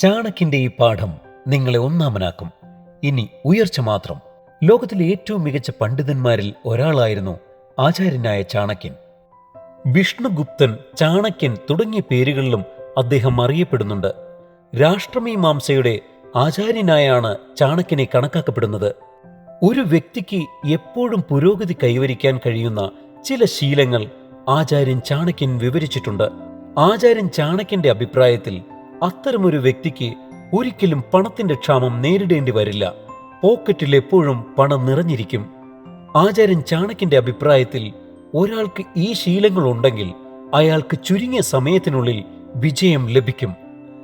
ചാണക്കിന്റെ ഈ പാഠം നിങ്ങളെ ഒന്നാമനാക്കും. ഇനി ഉയർച്ച മാത്രം. ലോകത്തിലെ ഏറ്റവും മികച്ച പണ്ഡിതന്മാരിൽ ഒരാളായിരുന്നു ആചാര്യനായ ചാണക്യൻ. വിഷ്ണുഗുപ്തൻ ചാണക്യൻ തുടങ്ങിയ പേരുകളിലും അദ്ദേഹം അറിയപ്പെടുന്നുണ്ട്. രാഷ്ട്രമീമാംസയുടെ ആചാര്യനായാണ് ചാണക്യനെ കണക്കാക്കപ്പെടുന്നത്. ഒരു വ്യക്തിക്ക് എപ്പോഴും പുരോഗതി കൈവരിക്കാൻ കഴിയുന്ന ചില ശീലങ്ങൾ ആചാര്യൻ ചാണക്യൻ വിവരിച്ചിട്ടുണ്ട്. ആചാര്യൻ ചാണക്യന്റെ അഭിപ്രായത്തിൽ അത്തരമൊരു വ്യക്തിക്ക് ഒരിക്കലും പണത്തിന്റെ ക്ഷാമം നേരിടേണ്ടി വരില്ല. പോക്കറ്റിൽ എപ്പോഴും പണം നിറഞ്ഞിരിക്കും. ആചാര്യൻ ചാണക്കിന്റെ അഭിപ്രായത്തിൽ ഒരാൾക്ക് ഈ ശീലങ്ങൾ ഉണ്ടെങ്കിൽ അയാൾക്ക് ചുരുങ്ങിയ സമയത്തിനുള്ളിൽ വിജയം ലഭിക്കും.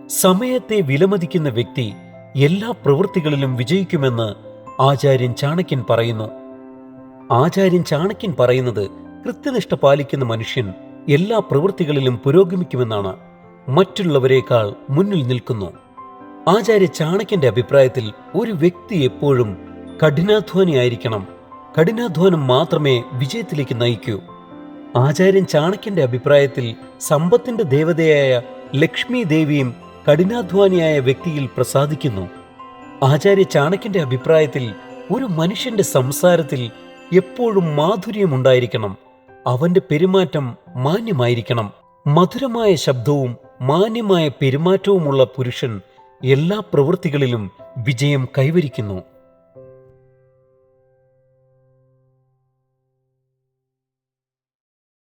സമയത്തെ വിലമതിക്കുന്ന വ്യക്തി എല്ലാ പ്രവൃത്തികളിലും വിജയിക്കുമെന്ന് ആചാര്യൻ ചാണക്യൻ പറയുന്നു. ആചാര്യൻ ചാണക്യൻ പറയുന്നത് കൃത്യനിഷ്ഠ പാലിക്കുന്ന മനുഷ്യൻ എല്ലാ പ്രവൃത്തികളിലും പുരോഗമിക്കുമെന്നാണ്. മറ്റുള്ളവരെക്കാൾ മുന്നിൽ നിൽക്കുന്നു. ആചാര്യ ചാണക്യന്റെ അഭിപ്രായത്തിൽ ഒരു വ്യക്തി എപ്പോഴും കഠിനാധ്വാനിയായിരിക്കണം. കഠിനാധ്വാനം മാത്രമേ വിജയത്തിലേക്ക് നയിക്കൂ. ആചാര്യൻ ചാണക്യന്റെ അഭിപ്രായത്തിൽ സമ്പത്തിന്റെ ദേവതയായ ലക്ഷ്മി ദേവിയും കഠിനാധ്വാനിയായ വ്യക്തിയിൽ പ്രസാദിക്കുന്നു. ആചാര്യ ചാണക്യന്റെ അഭിപ്രായത്തിൽ ഒരു മനുഷ്യന്റെ സംസാരത്തിൽ എപ്പോഴും മാധുര്യം ഉണ്ടായിരിക്കണം അവന്റെ പെരുമാറ്റം മാന്യമായിരിക്കണം. മധുരമായ ശബ്ദവും മാന്യമായ പെരുമാറ്റവുമുള്ള പുരുഷൻ എല്ലാ പ്രവൃത്തികളിലും വിജയം കൈവരിക്കുന്നു.